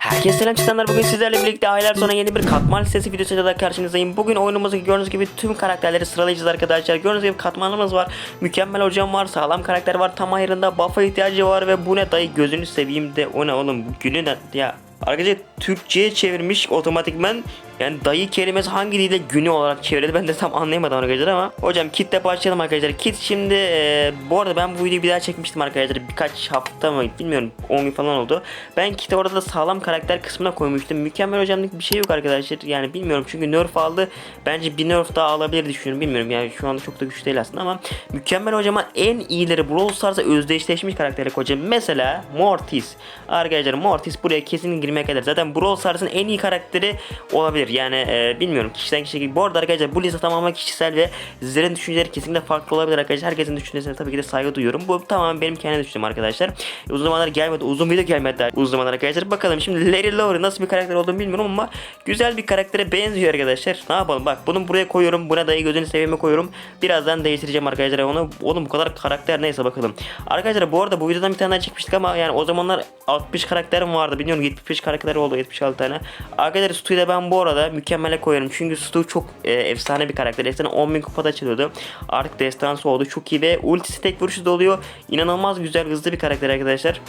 Herkese selam çıkanlar bugün sizlerle birlikte aylar sonra yeni bir katman listesi videosuyla da karşınızdayım. Bugün oyunumuzda gördüğünüz gibi tüm karakterleri sıralayacağız arkadaşlar. Gördüğünüz gibi katmanımız var. Mükemmel hocam var. Sağlam karakter var. Tam ayarında buff'a ihtiyacı var ve bu ne dayı gözünü seveyim de o ne oğlum günü ne ya. Arkadaşlar Türkçe'ye çevirmiş otomatikmen yani dayı kelimesi hangi dilde günü olarak çevrildi ben de tam anlayamadım arkadaşlar ama. Hocam kitle başlayalım arkadaşlar. Kit şimdi e, bu arada ben bu videoyu bir daha çekmiştim arkadaşlar. Birkaç hafta mı bilmiyorum 10 gün falan oldu. Ben kiti orada da sağlam karakter kısmına koymuştum. Mükemmel hocamlık bir şey yok arkadaşlar. Yani bilmiyorum çünkü nerf aldı. Bence bir nerf daha alabilir düşünüyorum. Bilmiyorum yani şu anda çok da güçlü değil aslında ama mükemmel hocama en iyileri Brawl Stars'a özdeşleşmiş karakteri koyacağım mesela Mortis. Arkadaşlar Mortis buraya kesin girmeye kadar. Zaten Brawl Stars'ın en iyi karakteri olabilir yani e, bilmiyorum kişiden kişiye bu arada arkadaşlar bu liste tamamen kişisel ve sizlerin düşünceleri kesinlikle farklı olabilir arkadaşlar. Herkesin düşüncesine tabii ki de saygı duyuyorum. Bu tamamen benim kendi düşüncem arkadaşlar. Uzun zamanlar gelmedi uzun video gelmedi uzun zamanlar arkadaşlar. Bakalım şimdi Larry Lowry nasıl bir karakter olduğunu bilmiyorum ama güzel bir karaktere benziyor arkadaşlar. Ne yapalım? Bak bunu buraya koyuyorum. Buna dayı gözünü seveyim koyuyorum. Birazdan değiştireceğim arkadaşlar onu. Oğlum bu kadar karakter neyse bakalım. Arkadaşlar bu arada bu videodan bir tane daha çekmiştik ama yani o zamanlar 60 karakterim vardı. Biliyorum 75 karakter oldu 76 tane. Arkadaşlar Stu'yu da ben bu arada mükemmele koyarım. Çünkü Stu çok e, efsane bir karakter. Efsane 10.000 kupada açılıyordu. Artık destansı oldu çok iyi ve ultisi tek vuruşu da oluyor. İnanılmaz güzel hızlı bir karakter arkadaşlar.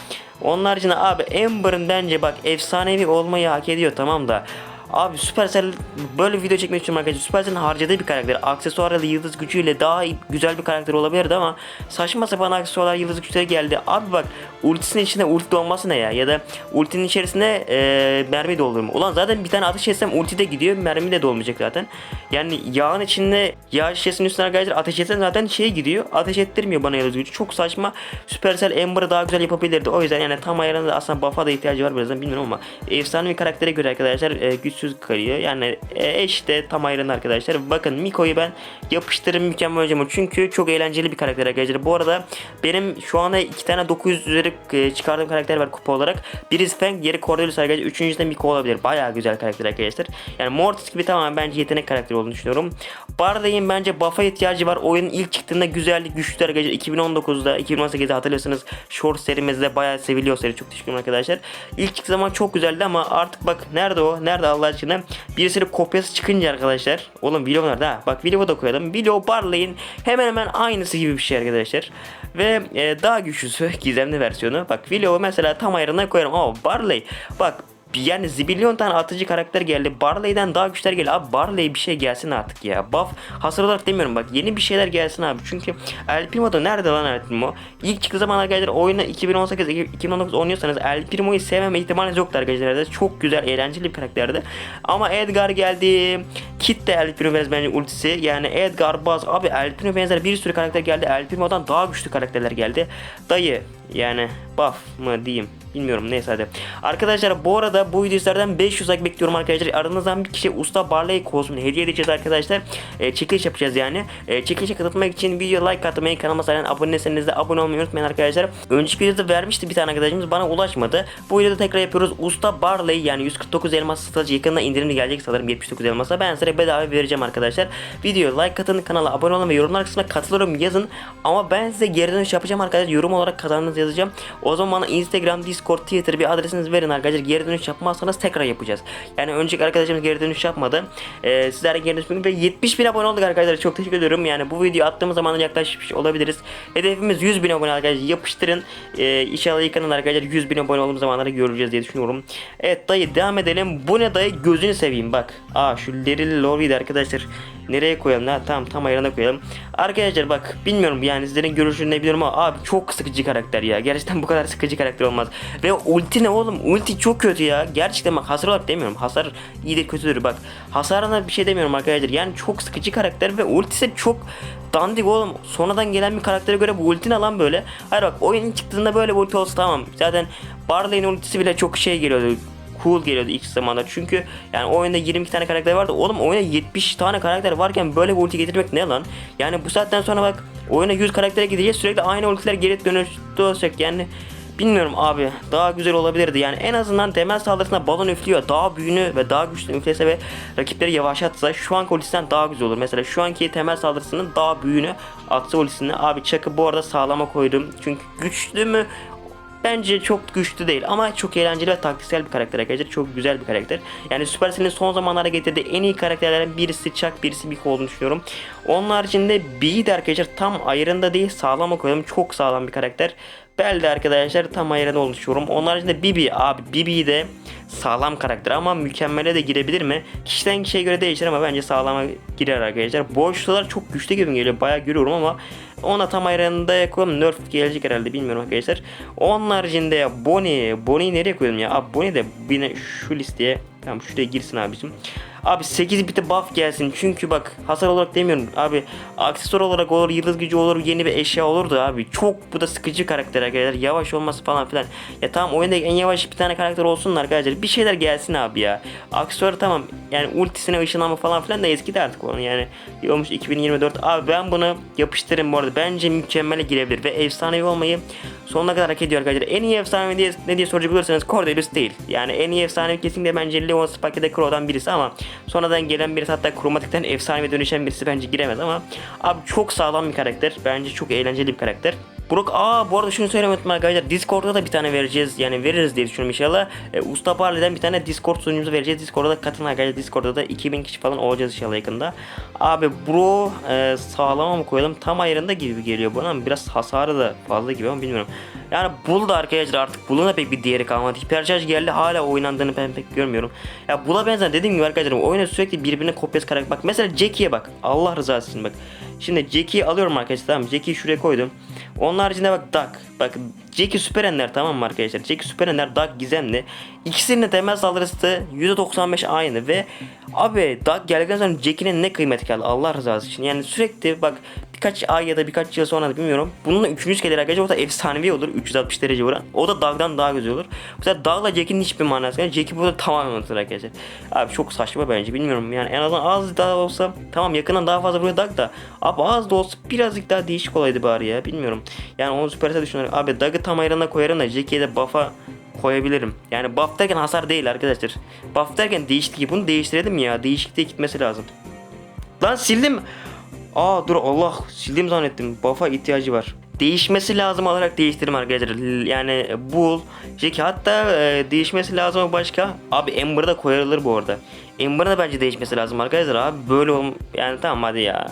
Onun haricinde abi Amber'ın bence bak efsanevi olmayı hak ediyor tamam da Abi Supercell böyle video çekmek istiyorum arkadaşlar. Supercell'in harcadığı bir karakter. Aksesuarlı yıldız gücüyle daha güzel bir karakter olabilirdi ama saçma sapan aksesuarlar yıldız güçleri geldi. Abi bak ultisinin içinde ulti olması ne ya? Ya da ultinin içerisinde e, mermi doldurma. Ulan zaten bir tane ateş etsem ulti de gidiyor. Mermi de dolmayacak zaten. Yani yağın içinde yağ şişesinin üstüne arkadaşlar ateş etsen zaten şey gidiyor. Ateş ettirmiyor bana yıldız gücü. Çok saçma. Supercell Amber'ı daha güzel yapabilirdi. O yüzden yani tam ayarında aslında buff'a da ihtiyacı var birazdan bilmiyorum ama efsane bir karaktere göre arkadaşlar e, güçsüz kalıyor. Yani e, işte tam ayrında arkadaşlar. Bakın Miko'yu ben yapıştırırım mükemmel hocam. Çünkü çok eğlenceli bir karakter arkadaşlar. Bu arada benim şu anda iki tane 900 üzeri e, çıkardığım karakter var kupa olarak. Birisi Fang, diğeri Cordelius arkadaşlar. Üçüncüsü de Miko olabilir. Bayağı güzel karakter arkadaşlar. Yani Mortis gibi tamamen bence yetenek karakteri olduğunu düşünüyorum. Bardayım bence buff'a ihtiyacı var. Oyun ilk çıktığında güzellik güçlü arkadaşlar. 2019'da 2018'de hatırlıyorsanız Short serimizde bayağı seviliyor seri. Çok teşekkür ederim arkadaşlar. İlk zaman çok güzeldi ama artık bak nerede o? Nerede Allah aşkına? Birisinin kopyası çıkınca arkadaşlar. Oğlum Willow nerede? Bak Willow'u da koyalım. Willow Barley'in hemen hemen aynısı gibi bir şey arkadaşlar. Ve e, daha güçlüsü gizemli versiyonu. Bak Willow'u mesela tam ayarına koyarım. Ama Barley bak yani zibilyon tane atıcı karakter geldi. Barley'den daha güçler geldi. Abi Barley bir şey gelsin artık ya. Buff hasar olarak demiyorum bak. Yeni bir şeyler gelsin abi. Çünkü El Primo nerede lan El Primo? İlk çıktığı zaman arkadaşlar oyunu 2018 2019 oynuyorsanız El Primo'yu sevmeme ihtimaliniz yoktu arkadaşlar. Çok güzel eğlenceli bir karakterdi. Ama Edgar geldi. Kit de El Primo bence ultisi. Yani Edgar, Buzz abi El Primo benzer bir sürü karakter geldi. El Primo'dan daha güçlü karakterler geldi. Dayı yani buff mı diyeyim bilmiyorum neyse hadi. Arkadaşlar bu arada bu videolardan 500 like bekliyorum arkadaşlar. Aranızdan bir kişi Usta Barley kostümünü hediye edeceğiz arkadaşlar. E, çekiliş yapacağız yani. E, çekilişe katılmak için video like atmayı kanalıma zaten abone değilseniz de abone olmayı unutmayın arkadaşlar. Önceki videoda vermişti bir tane arkadaşımız bana ulaşmadı. Bu videoda tekrar yapıyoruz. Usta Barley yani 149 elmas satıcı yakında indirimli gelecek sanırım 79 elmasa. Ben size bedava vereceğim arkadaşlar. Videoya like atın kanala abone olun ve yorumlar kısmına katılıyorum yazın. Ama ben size geri dönüş yapacağım arkadaşlar. Yorum olarak kazandığınızı yazacağım. O zaman bana Instagram, Discord, Twitter bir adresinizi verin arkadaşlar. Geri dönüş yapmazsanız tekrar yapacağız. Yani önceki arkadaşımız geri dönüş yapmadı. Ee, sizler de geri dönüş ve 70 bin abone olduk arkadaşlar. Çok teşekkür ediyorum. Yani bu video attığımız zaman yaklaşmış olabiliriz. Hedefimiz 100 bin abone arkadaşlar. Yapıştırın. Ee, inşallah yıkanın arkadaşlar. 100 bin abone olduğumuz zamanları göreceğiz diye düşünüyorum. Evet dayı devam edelim. Bu ne dayı gözünü seveyim bak. Aa şu Leril Lorry'di arkadaşlar. Nereye koyalım? Ha, tamam tam ayarına koyalım. Arkadaşlar bak bilmiyorum yani sizlerin görüşünü ne biliyorum ama abi çok sıkıcı karakter ya. Gerçekten bu kadar sıkıcı karakter olmaz. Ve ulti ne oğlum? Ulti çok kötü ya. Gerçekten bak hasar olarak demiyorum. Hasar iyidir kötüdür bak. Hasarına bir şey demiyorum arkadaşlar. Yani çok sıkıcı karakter ve ultisi çok dandik oğlum. Sonradan gelen bir karaktere göre bu ulti ne lan böyle? Hayır bak oyunun çıktığında böyle ulti olsa tamam. Zaten Barley'in ultisi bile çok şey geliyordu cool geliyordu ilk zamanlar. Çünkü yani oyunda 22 tane karakter vardı. Oğlum oyuna 70 tane karakter varken böyle bir ulti getirmek ne lan? Yani bu saatten sonra bak oyuna 100 karaktere gideceğiz. Sürekli aynı ultiler geri dönüştü olacak. Yani Bilmiyorum abi daha güzel olabilirdi yani en azından temel saldırısında balon üflüyor daha büyüğünü ve daha güçlü üflese ve rakipleri yavaşlatsa şu anki ultisinden daha güzel olur mesela şu anki temel saldırısının daha büyüğünü atsa ultisini abi çakı bu arada sağlama koydum çünkü güçlü mü bence çok güçlü değil ama çok eğlenceli ve taktiksel bir karakter arkadaşlar. Çok güzel bir karakter. Yani Supercell'in son zamanlarda getirdiği en iyi karakterlerden birisi Chuck, birisi Miko olduğunu düşünüyorum. Onun haricinde B'yi de arkadaşlar tam ayarında değil sağlam koyalım. Çok sağlam bir karakter. Bel de arkadaşlar tam ayarında oluşuyorum. Onun haricinde Bibi abi Bibi de sağlam karakter ama mükemmele de girebilir mi? Kişiden kişiye göre değişir ama bence sağlama girer arkadaşlar. Boşlular çok güçlü gibi geliyor. Bayağı görüyorum ama ona tam ayarında koyalım. Nerf gelecek herhalde bilmiyorum arkadaşlar. Onun haricinde ya Bonnie. Bonnie'yi nereye koyalım ya? Abi Bonnie de yine şu listeye Tamam şuraya girsin abicim. Abi 8 biti buff gelsin. Çünkü bak hasar olarak demiyorum. Abi aksesuar olarak olur, yıldız gücü olur, yeni bir eşya olurdu abi. Çok bu da sıkıcı karakter arkadaşlar. Yavaş olması falan filan. Ya tamam oyunda en yavaş bir tane karakter olsun arkadaşlar. Bir şeyler gelsin abi ya. Aksesuarı tamam. Yani ultisine ışınlanma falan filan da eskidi artık onun. Yani olmuş 2024. Abi ben bunu yapıştırırım bu arada. Bence mükemmele girebilir ve efsanevi olmayı sonuna kadar hak ediyor arkadaşlar. En iyi efsanevi diye, ne diye soracak olursanız Cordelius değil. Yani en iyi efsanevi kesinlikle bence Leon Spike ya da Crow'dan birisi ama sonradan gelen birisi hatta kromatikten efsanevi dönüşen birisi bence giremez ama abi çok sağlam bir karakter. Bence çok eğlenceli bir karakter. Brook aa bu arada şunu söylemedim arkadaşlar. Discord'da da bir tane vereceğiz yani veririz diye düşünüyorum inşallah. E, Usta Parli'den bir tane Discord sunucumuzu vereceğiz. Discord'da da katılın arkadaşlar. Discord'da da 2000 kişi falan olacağız inşallah yakında. Abi bro e, sağlama mı koyalım? Tam ayarında gibi geliyor bana biraz hasarı da fazla gibi ama bilmiyorum. Yani Bull da arkadaşlar artık. Bull'un da pek bir değeri kalmadı. Hipercharge geldi hala oynandığını ben pek görmüyorum. Ya Bull'a benzer dediğim gibi arkadaşlar oyuna sürekli birbirine kopyası karakter bak mesela Jackie'ye bak. Allah rızası için bak. Şimdi Jackie'yi alıyorum arkadaşlar tamam Jackie'yi şuraya koydum onun haricinde bak Duck. Bak Jackie Süper Ender tamam mı arkadaşlar? Jackie Süper Ender Duck gizemli. İkisinin de temel saldırısı da %95 aynı ve abi Duck geldikten sonra Jackie'nin ne kıymeti kaldı Allah rızası için. Yani sürekli bak birkaç ay ya da birkaç yıl sonra da bilmiyorum. Bununla üçüncü gelir arkadaşlar o da efsanevi olur 360 derece vuran. O da Duck'dan daha güzel olur. Mesela Duck'la Jackie'nin hiçbir manası yok. Jackie burada tamamen unutulur arkadaşlar. Abi çok saçma bence bilmiyorum yani en azından az daha olsa tamam yakından daha fazla vuruyor Duck da. Abi az da olsa birazcık daha değişik olaydı bari ya bilmiyorum. Yani onu Supercell düşünüyorum. Abi Doug'ı tam ayarına koyarım da Jackie'ye de buff'a koyabilirim. Yani buff derken hasar değil arkadaşlar. Buff derken değişiklik. Bunu değiştirelim ya. Değişikliğe gitmesi lazım. Lan sildim. Aa dur Allah sildim zannettim. Buff'a ihtiyacı var. Değişmesi lazım olarak değiştirdim arkadaşlar. Yani Bull, Jackie hatta e, değişmesi lazım başka. Abi Ember'da koyarılır bu arada. Ember'da bence değişmesi lazım arkadaşlar. Abi böyle ol yani tamam hadi ya.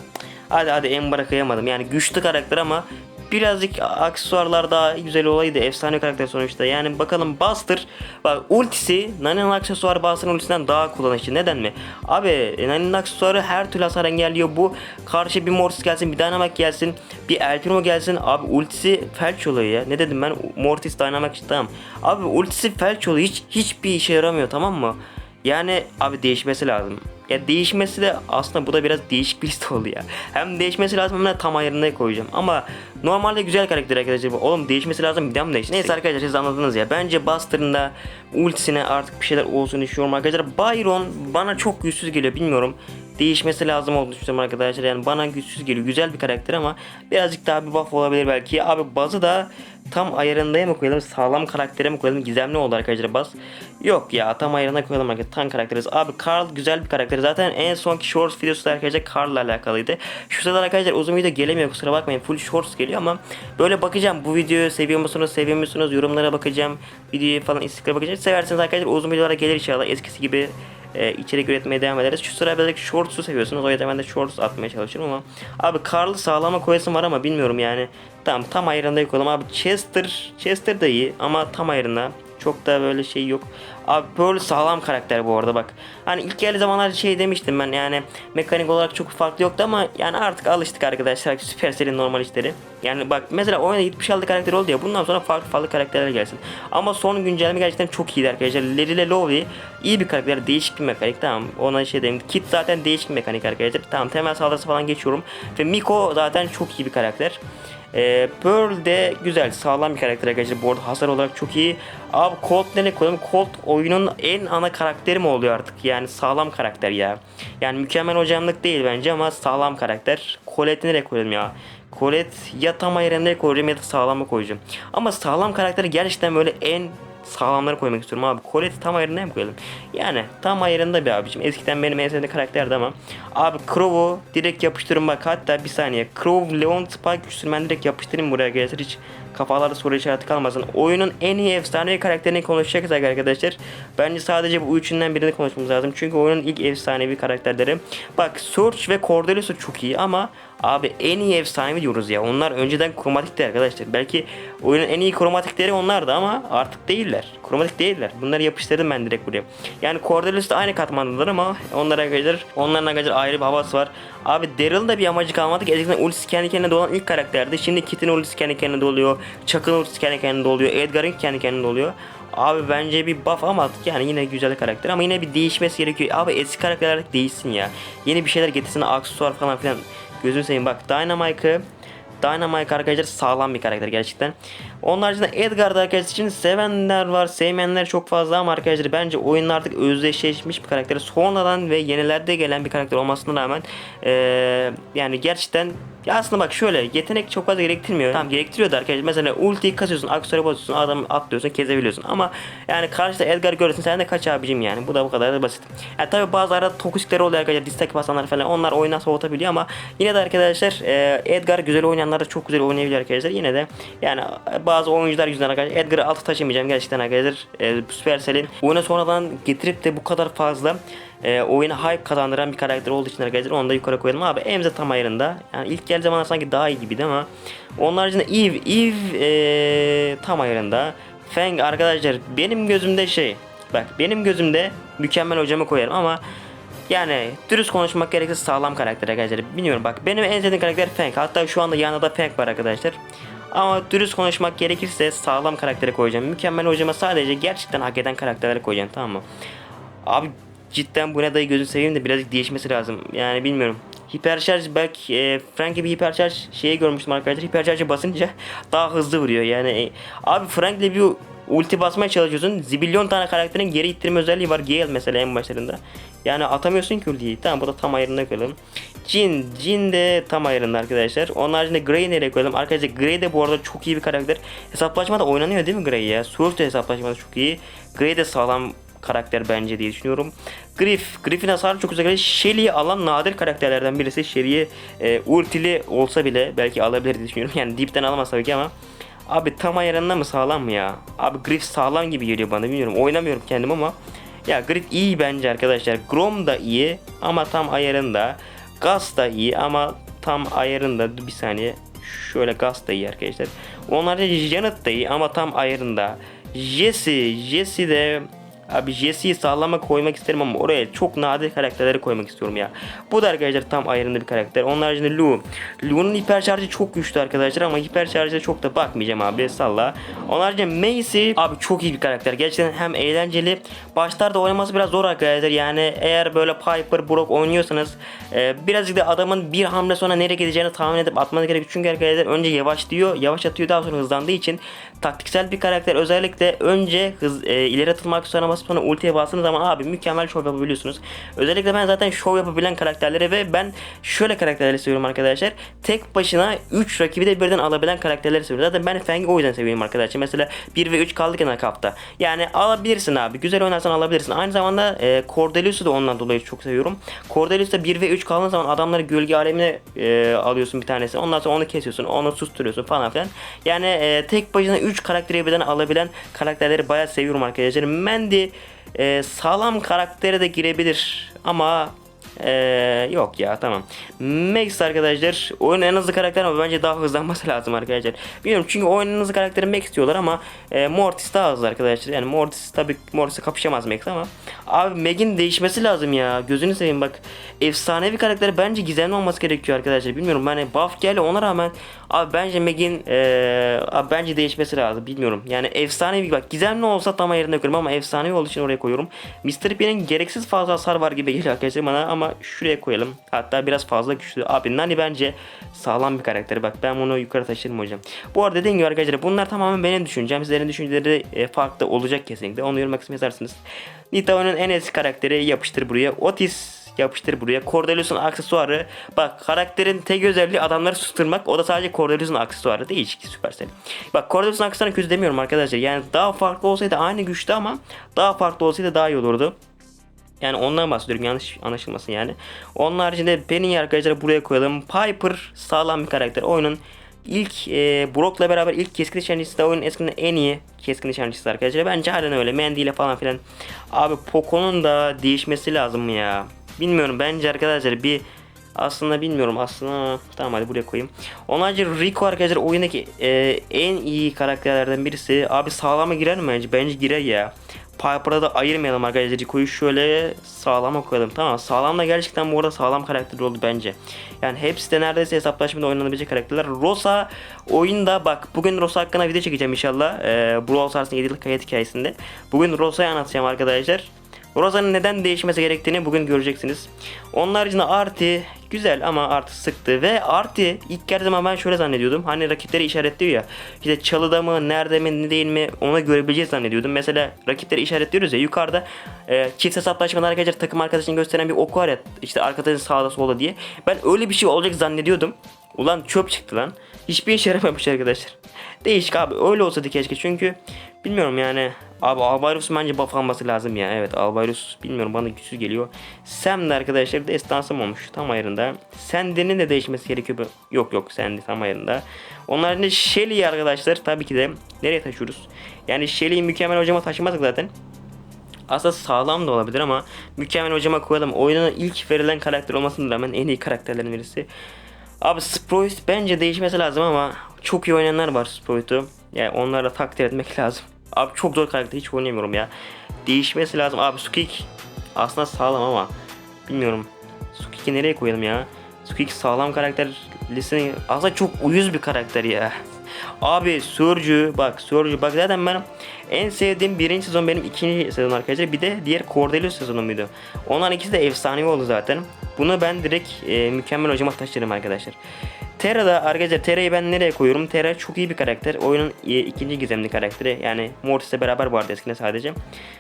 Hadi hadi Ember'a kıyamadım. Yani güçlü karakter ama birazcık aksesuarlar daha güzel olaydı. Efsane karakter sonuçta. Yani bakalım Buster bak ultisi Nani'nin aksesuarı Buster'ın ultisinden daha kullanışlı. Neden mi? Abi Nani'nin aksesuarı her türlü hasar engelliyor. Bu karşı bir Mortis gelsin, bir Dynamax gelsin, bir El Primo gelsin. Abi ultisi felç oluyor ya. Ne dedim ben? Mortis Dynamax tamam. Abi ultisi felç oluyor. Hiç hiçbir işe yaramıyor tamam mı? Yani abi değişmesi lazım. Ya değişmesi de aslında bu da biraz değişik bir liste oldu ya. Hem değişmesi lazım hem de tam ayarına koyacağım. Ama normalde güzel karakter arkadaşlar. Oğlum değişmesi lazım bir daha mı? Neyse arkadaşlar siz anladınız ya. Bence Buster'ın da ultisine artık bir şeyler olsun istiyorum arkadaşlar. Byron bana çok güçsüz geliyor bilmiyorum. Değişmesi lazım olduğunu düşünüyorum arkadaşlar. Yani bana güçsüz geliyor. Güzel bir karakter ama birazcık daha bir buff olabilir belki. Abi bazı da tam ayarında mı koyalım? Sağlam karaktere mi koyalım? Gizemli oldu arkadaşlar baz. Yok ya tam ayarına koyalım arkadaşlar. Tam karakteriz. Abi Carl güzel bir karakter. Zaten en sonki shorts videosu da arkadaşlar Carl'la alakalıydı. Şu sırada arkadaşlar uzun video gelemiyor kusura bakmayın. Full shorts geliyor ama böyle bakacağım. Bu videoyu seviyor musunuz? Sevmiyor musunuz? Yorumlara bakacağım. Videoyu falan istiklal bakacağım. Severseniz arkadaşlar uzun videolara gelir inşallah. Eskisi gibi e, içerik üretmeye devam ederiz. Şu sıra belki shorts'u seviyorsunuz. O yüzden ben de shorts atmaya çalışıyorum ama abi Carl'ı sağlama koyasım var ama bilmiyorum yani. Tamam tam ayarında koyalım abi. Chester Chester da iyi ama tam ayarında. Çok da böyle şey yok. Abi Pearl sağlam karakter bu arada bak. Hani ilk geldiği zamanlar şey demiştim ben yani mekanik olarak çok farklı yoktu ama yani artık alıştık arkadaşlar Supercell'in normal işleri. Yani bak mesela oyuna 76 karakter oldu ya bundan sonra farklı farklı karakterler gelsin. Ama son güncelleme gerçekten çok iyiydi arkadaşlar. Larry ile Lovey iyi bir karakter değişik bir mekanik tamam ona şey diyeyim. Kit zaten değişik bir mekanik arkadaşlar. Tamam temel saldırısı falan geçiyorum. Ve Miko zaten çok iyi bir karakter. E, Pearl de güzel sağlam bir karakter arkadaşlar. Bu arada hasar olarak çok iyi. Abi Colt nereye koyalım? Colt oyunun en ana karakteri mi oluyor artık? Yani sağlam karakter ya. Yani mükemmel hocamlık değil bence ama sağlam karakter. Colette nereye koyalım ya? Colette ya tam ayarına koyacağım ya da sağlama koyacağım. Ama sağlam karakteri gerçekten böyle en sağlamları koymak istiyorum abi. Colette tam ayarına mı koyalım? Yani tam ayarında bir abicim. Eskiden benim en sevdiğim karakterdi ama. Abi Crow'u direkt yapıştırın bak. Hatta bir saniye. Crow, Leon, Spike güçsünü ben direkt yapıştırayım buraya gelirse hiç kafalarda soru işareti kalmasın. Oyunun en iyi efsanevi karakterini konuşacaksak arkadaşlar bence sadece bu üçünden birini konuşmamız lazım. Çünkü oyunun ilk efsanevi karakterleri. Bak Surge ve Cordelius da çok iyi ama Abi en iyi efsanevi diyoruz ya. Onlar önceden kromatikti arkadaşlar. Belki oyunun en iyi kromatikleri onlardı ama artık değiller. Kromatik değiller. Bunları yapıştırdım ben direkt buraya. Yani Cordelius da aynı katmandalar ama onlara arkadaşlar onların arkadaşlar ayrı bir havası var. Abi Daryl'ın da bir amacı kalmadı ki. Eskiden ultisi kendi kendine dolan ilk karakterdi. Şimdi Kit'in ultisi kendi kendine doluyor. Chuck'ın ultisi kendi kendine doluyor. Edgar'ın kendi kendine doluyor. Abi bence bir buff ama yani yine güzel karakter ama yine bir değişmesi gerekiyor. Abi eski karakterler değişsin ya. Yeni bir şeyler getirsin aksesuar falan filan. Gözünü seveyim bak Dynamite'ı Dynamite arkadaşlar sağlam bir karakter gerçekten. Onun haricinde Edgar'da arkadaşlar için sevenler var, sevmeyenler çok fazla ama arkadaşlar bence oyunun artık özdeşleşmiş bir karakter. Sonradan ve yenilerde gelen bir karakter olmasına rağmen eee, yani gerçekten ya aslında bak şöyle yetenek çok fazla gerektirmiyor. Tamam gerektiriyor da arkadaşlar. Mesela ultiyi kasıyorsun, aksesuara basıyorsun, adam atlıyorsun, kezebiliyorsun. Ama yani karşıda Edgar görürsün sen de kaç abicim yani. Bu da bu kadar da basit. Yani tabi bazı arada toksikleri oluyor arkadaşlar. Distek basanlar falan. Onlar oyundan soğutabiliyor ama yine de arkadaşlar e, Edgar güzel oynayanlar da çok güzel oynayabiliyor arkadaşlar. Yine de yani bazı oyuncular yüzünden arkadaşlar Edgar'ı altı taşımayacağım gerçekten arkadaşlar. E, Supercell'in oyuna sonradan getirip de bu kadar fazla e, oyuna hype kazandıran bir karakter olduğu için arkadaşlar onu da yukarı koyalım abi Emze tam ayarında yani ilk geldiği zamanlar sanki daha iyi gibiydi ama onun haricinde Eve Eve e, tam ayarında Fang arkadaşlar benim gözümde şey bak benim gözümde mükemmel hocamı koyarım ama yani dürüst konuşmak gerekirse sağlam karakter arkadaşlar. Bilmiyorum bak benim en sevdiğim karakter Fang. Hatta şu anda yanında da Fang var arkadaşlar. Ama dürüst konuşmak gerekirse sağlam karakteri koyacağım. Mükemmel hocama sadece gerçekten hak eden karakterleri koyacağım tamam mı? Abi cidden bu ne dayı gözünü seveyim de birazcık değişmesi lazım. Yani bilmiyorum. Hiperşarj belki e, Frank gibi hiperşarj şeyi görmüştüm arkadaşlar. Hiperşarjı basınca daha hızlı vuruyor. Yani e, abi Frank'le bir ulti basmaya çalışıyorsun. Zibilyon tane karakterin geri ittirme özelliği var. Gale mesela en başlarında. Yani atamıyorsun ki ultiyi. Tamam bu da tam ayarında koyalım. Jin. Jin de tam ayarında arkadaşlar. Onun haricinde Grey nereye koyalım? Arkadaşlar Grey de bu arada çok iyi bir karakter. Hesaplaşmada oynanıyor değil mi Grey ya? Surf de hesaplaşmada çok iyi. Grey de sağlam karakter bence diye düşünüyorum. Griff, Griff'in hasarı çok güzel. Shelly'yi alan nadir karakterlerden birisi. Shelly'yi e, ultili olsa bile belki alabilir diye düşünüyorum. Yani dipten alamaz tabii ki ama Abi tam ayarında mı sağlam mı ya? Abi Griff sağlam gibi geliyor bana bilmiyorum. Oynamıyorum kendim ama ya Griff iyi bence arkadaşlar. Grom da iyi ama tam ayarında. Gas da iyi ama tam ayarında. Bir saniye. Şöyle Gas da iyi arkadaşlar. Onlarda Janet da iyi ama tam ayarında. Jesse, Jesse de Abi Jesse'yi sağlama koymak isterim ama oraya çok nadir karakterleri koymak istiyorum ya. Bu da arkadaşlar tam ayarında bir karakter. Onun haricinde Lu. Lu'nun hiper şarjı çok güçlü arkadaşlar ama hiper şarja çok da bakmayacağım abi salla. Onun haricinde Macy abi çok iyi bir karakter. Gerçekten hem eğlenceli. Başlarda oynaması biraz zor arkadaşlar. Yani eğer böyle Piper, Brock oynuyorsanız e, birazcık da adamın bir hamle sonra nereye gideceğini tahmin edip atmanız gerekiyor. Çünkü arkadaşlar önce yavaşlıyor, yavaş atıyor daha sonra hızlandığı için taktiksel bir karakter. Özellikle önce hız e, ileri atılmak sonra basıp sonra ultiye bastığınız zaman abi mükemmel şov yapabiliyorsunuz. Özellikle ben zaten şov yapabilen karakterleri ve ben şöyle karakterleri seviyorum arkadaşlar. Tek başına 3 rakibi de birden alabilen karakterleri seviyorum. Zaten ben Fang'i o yüzden seviyorum arkadaşlar. Mesela 1 ve 3 kaldık en kapta. Yani alabilirsin abi. Güzel oynarsan alabilirsin. Aynı zamanda e, Cordelius'u da ondan dolayı çok seviyorum. Cordelius'ta 1 ve 3 kaldığın zaman adamları gölge alemine e, alıyorsun bir tanesi. Ondan sonra onu kesiyorsun. Onu susturuyorsun falan filan. Yani e, tek başına 3 karakteri birden alabilen karakterleri bayağı seviyorum arkadaşlar. Mandy e, sağlam karaktere de girebilir. Ama ee, yok ya tamam. Max arkadaşlar oyunun en hızlı karakter ama bence daha hızlanması lazım arkadaşlar. Bilmiyorum çünkü oyunun en hızlı karakteri Max diyorlar ama e, Mortis daha hızlı arkadaşlar. Yani Mortis tabi Mortis'e kapışamaz Max ama abi Meg'in değişmesi lazım ya. Gözünü seveyim bak. Efsanevi karakter bence gizemli olması gerekiyor arkadaşlar. Bilmiyorum hani buff geldi ona rağmen abi bence Meg'in e, abi bence değişmesi lazım. Bilmiyorum. Yani efsanevi bak gizemli olsa tam yerine koyarım ama efsanevi olduğu için oraya koyuyorum. Mr. P'nin gereksiz fazla hasar var gibi geliyor arkadaşlar bana ama şuraya koyalım. Hatta biraz fazla güçlü. Abi Nani bence sağlam bir karakter. Bak ben bunu yukarı taşırım hocam. Bu arada dediğim gibi arkadaşlar bunlar tamamen benim düşüncem. Sizlerin düşünceleri e, farklı olacak kesinlikle. Onu yormak kısmı yazarsınız. Nita'nın en eski karakteri yapıştır buraya. Otis yapıştır buraya. Cordelius'un aksesuarı. Bak karakterin tek özelliği adamları susturmak. O da sadece Cordelius'un aksesuarı. Değişik Supercell. Bak Cordelius'un aksesuarını kötü demiyorum arkadaşlar. Yani daha farklı olsaydı aynı güçte ama daha farklı olsaydı daha iyi olurdu. Yani ondan bahsediyorum yanlış anlaşılmasın yani. Onun haricinde Penny'i arkadaşlar buraya koyalım. Piper sağlam bir karakter. Oyunun ilk e, Brock'la beraber ilk keskin nişancısı da oyunun eskiden en iyi keskin nişancısı arkadaşlar. Bence halen öyle. Mendy ile falan filan. Abi Poco'nun da değişmesi lazım ya. Bilmiyorum bence arkadaşlar bir aslında bilmiyorum aslında ama tamam hadi buraya koyayım. Onlarca Rico arkadaşlar oyundaki e, en iyi karakterlerden birisi. Abi sağlama girer mi bence? Bence girer ya. Piper'a ayırmayalım arkadaşlar. Rico'yu şöyle sağlama koyalım. Tamam sağlam da gerçekten bu arada sağlam karakter oldu bence. Yani hepsi de neredeyse hesaplaşmada oynanabilecek karakterler. Rosa oyunda bak bugün Rosa hakkında video çekeceğim inşallah. Ee, Brawl Stars'ın 7 yıllık hayat hikayesinde. Bugün Rosa'yı anlatacağım arkadaşlar. Rosa'nın neden değişmesi gerektiğini bugün göreceksiniz. Onun haricinde Arti güzel ama Arti sıktı ve Arti ilk geldiği zaman ben şöyle zannediyordum. Hani rakipleri işaretliyor ya. İşte çalıda mı, nerede mi, ne değil mi ona görebileceğiz zannediyordum. Mesela rakipleri işaretliyoruz ya yukarıda e, çift hesaplaşmada arkadaşlar takım arkadaşını gösteren bir ok var ya işte arkadaşın sağda solda diye. Ben öyle bir şey olacak zannediyordum. Ulan çöp çıktı lan. Hiçbir işe yaramamış arkadaşlar. Değişik abi öyle olsaydı keşke çünkü bilmiyorum yani abi Albayrus bence buff alması lazım ya evet Albayrus bilmiyorum bana güçsüz geliyor Sam de arkadaşlar destansım olmuş tam ayarında Sandy'nin de değişmesi gerekiyor yok yok Sandy tam ayarında Onun haricinde Shelly arkadaşlar tabii ki de nereye taşıyoruz yani Shelly'yi mükemmel hocama taşımazdık zaten aslında sağlam da olabilir ama mükemmel hocama koyalım. Oyunun ilk verilen karakter olmasına rağmen en iyi karakterlerin birisi. Abi Sprout bence değişmesi lazım ama çok iyi oynayanlar var Sprout'u. Yani onlara takdir etmek lazım. Abi çok zor karakter hiç oynayamıyorum ya. Değişmesi lazım. Abi Sukik aslında sağlam ama bilmiyorum. Sukik'i nereye koyalım ya? Sukik sağlam karakter listesine aslında çok uyuz bir karakter ya. Abi Surge'ü bak Surge'ü bak zaten ben en sevdiğim birinci sezon benim ikinci sezon arkadaşlar. Bir de diğer Cordelius sezonu muydu? Onların ikisi de efsane oldu zaten. Bunu ben direkt e, mükemmel hocama taşırım arkadaşlar. Terra'da arkadaşlar Terra'yı ben nereye koyuyorum? Terra çok iyi bir karakter. Oyunun e, ikinci gizemli karakteri. Yani Mortis'le beraber vardı eskiden sadece.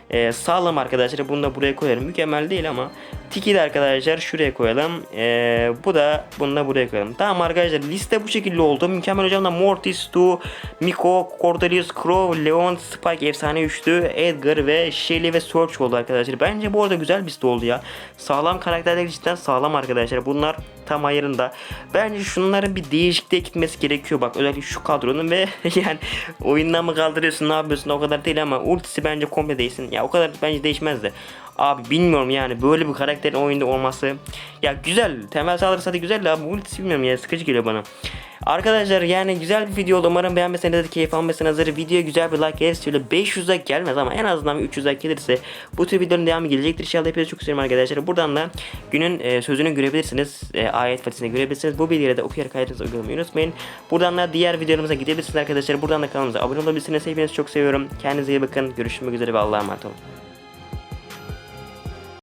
E, sağlam arkadaşlar. Bunu da buraya koyarım. Mükemmel değil ama Tiki de arkadaşlar şuraya koyalım. E, bu da bunu da buraya koyalım. Tamam arkadaşlar liste bu şekilde oldu. Mükemmel hocam da Mortis, Stu, Miko, Cordelius, Crow, Leon, Spike efsane üçlü, Edgar ve Shelly ve Search oldu arkadaşlar. Bence bu arada güzel bir liste oldu ya. Sağlam karakterler cidden sağlam arkadaşlar. Bunlar tam ayarında. Bence şunların bir değişikliğe gitmesi gerekiyor. Bak özellikle şu kadronun ve yani oyundan mı kaldırıyorsun ne yapıyorsun o kadar değil ama ultisi bence komple değilsin. Ya o kadar bence değişmezdi. Abi bilmiyorum yani böyle bir karakterin oyunda olması. Ya güzel temel saldırısı da güzel de abi ultisi bilmiyorum ya sıkıcı geliyor bana. Arkadaşlar yani güzel bir video oldu. Umarım beğenmeseniz de keyif almışsınızdır. Videoya güzel bir like gelirse şöyle 500 like gelmez ama en azından bir 300 like gelirse bu tür videoların devamı gelecektir. İnşallah hepinizi çok seviyorum arkadaşlar. Buradan da günün e, sözünü görebilirsiniz. E, ayet fatihini görebilirsiniz. Bu bilgileri de okuyarak hayatınızı uygulamayı unutmayın. Buradan da diğer videolarımıza gidebilirsiniz arkadaşlar. Buradan da kanalımıza abone olabilirsiniz. Hepinizi çok seviyorum. Kendinize iyi bakın. Görüşmek üzere ve Allah'a emanet olun.